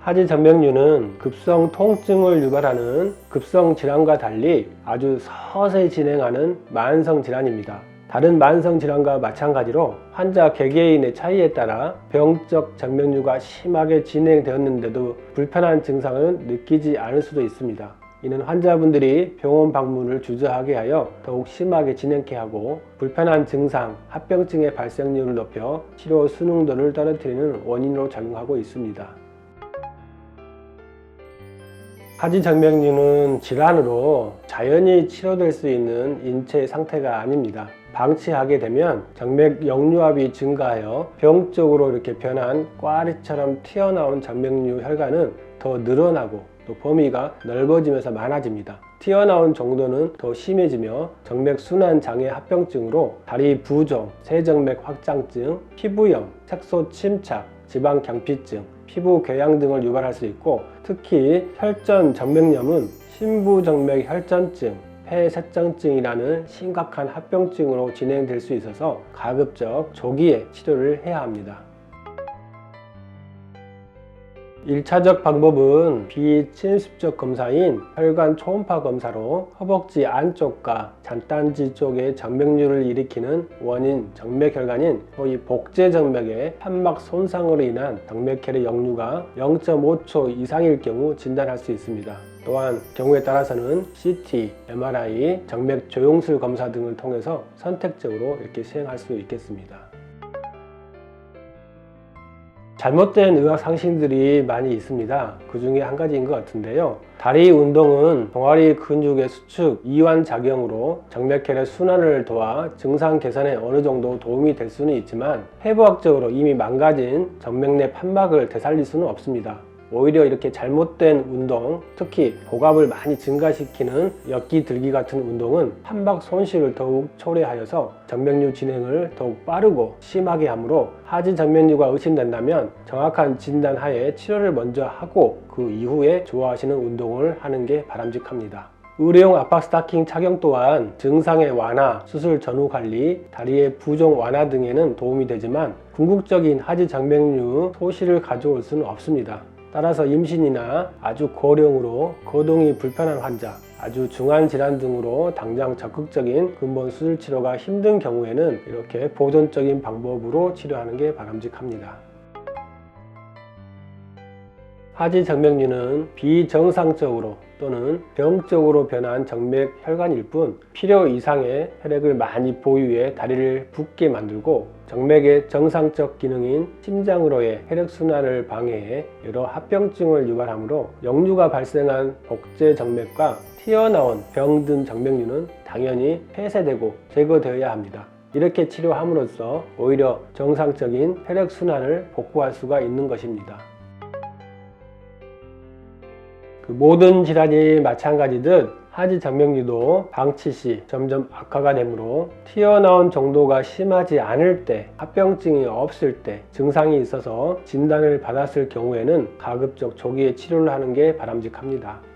하지 정맥류는 급성 통증을 유발하는 급성 질환과 달리 아주 서서히 진행하는 만성 질환입니다. 다른 만성 질환과 마찬가지로 환자 개개인의 차이에 따라 병적 정맥류가 심하게 진행되었는데도 불편한 증상을 느끼지 않을 수도 있습니다. 이는 환자분들이 병원 방문을 주저하게 하여 더욱 심하게 진행케 하고 불편한 증상, 합병증의 발생률을 높여 치료 수능도를 떨어뜨리는 원인으로 작용하고 있습니다. 하지정맥류는 질환으로 자연히 치료될 수 있는 인체 상태가 아닙니다. 방치하게 되면 정맥 역류압이 증가하여 병적으로 이렇게 변한 꽈리처럼 튀어나온 정맥류 혈관은 더 늘어나고 또 범위가 넓어지면서 많아집니다. 튀어나온 정도는 더 심해지며 정맥 순환 장애 합병증으로 다리 부종, 세정맥 확장증, 피부염, 색소 침착, 지방 경피증, 피부 궤양 등을 유발할 수 있고 특히 혈전 정맥염은 심부정맥 혈전증, 폐색정증이라는 심각한 합병증으로 진행될 수 있어서 가급적 조기에 치료를 해야 합니다. 1차적 방법은 비침습적 검사인 혈관 초음파 검사로 허벅지 안쪽과 잔단지 쪽의 정맥류를 일으키는 원인 정맥혈관인 소위 복제정맥의 판막 손상으로 인한 정맥혈의 역류가 0.5초 이상일 경우 진단할 수 있습니다. 또한 경우에 따라서는 CT, MRI, 정맥 조영술 검사 등을 통해서 선택적으로 이렇게 시행할 수 있겠습니다. 잘못된 의학 상식들이 많이 있습니다. 그 중에 한 가지인 것 같은데요. 다리 운동은 종아리 근육의 수축, 이완 작용으로 정맥혈의 순환을 도와 증상 개선에 어느 정도 도움이 될 수는 있지만 해부학적으로 이미 망가진 정맥 내 판막을 되살릴 수는 없습니다. 오히려 이렇게 잘못된 운동, 특히 복압을 많이 증가시키는 엮기 들기 같은 운동은 판막 손실을 더욱 초래하여서 정맥류 진행을 더욱 빠르고 심하게 하므로 하지 정맥류가 의심된다면 정확한 진단 하에 치료를 먼저 하고 그 이후에 좋아하시는 운동을 하는 게 바람직합니다. 의료용 압박 스타킹 착용 또한 증상의 완화, 수술 전후 관리, 다리의 부종 완화 등에는 도움이 되지만 궁극적인 하지 정맥류 소실을 가져올 수는 없습니다. 따라서 임신이나 아주 고령으로 거동이 불편한 환자, 아주 중한 질환 등으로 당장 적극적인 근본 수술 치료가 힘든 경우에는 이렇게 보존적인 방법으로 치료하는 게 바람직합니다. 하지 정맥류는 비정상적으로 또는 병적으로 변한 정맥 혈관일 뿐 필요 이상의 혈액을 많이 보유해 다리를 붓게 만들고 정맥의 정상적 기능인 심장으로의 혈액순환을 방해해 여러 합병증을 유발하므로 역류가 발생한 복제 정맥과 튀어나온 병든 정맥류는 당연히 폐쇄되고 제거되어야 합니다. 이렇게 치료함으로써 오히려 정상적인 혈액순환을 복구할 수가 있는 것입니다. 그 모든 질환이 마찬가지듯 하지 정맥류도 방치 시 점점 악화가 되므로 튀어나온 정도가 심하지 않을 때, 합병증이 없을 때, 증상이 있어서 진단을 받았을 경우에는 가급적 조기에 치료를 하는 게 바람직합니다.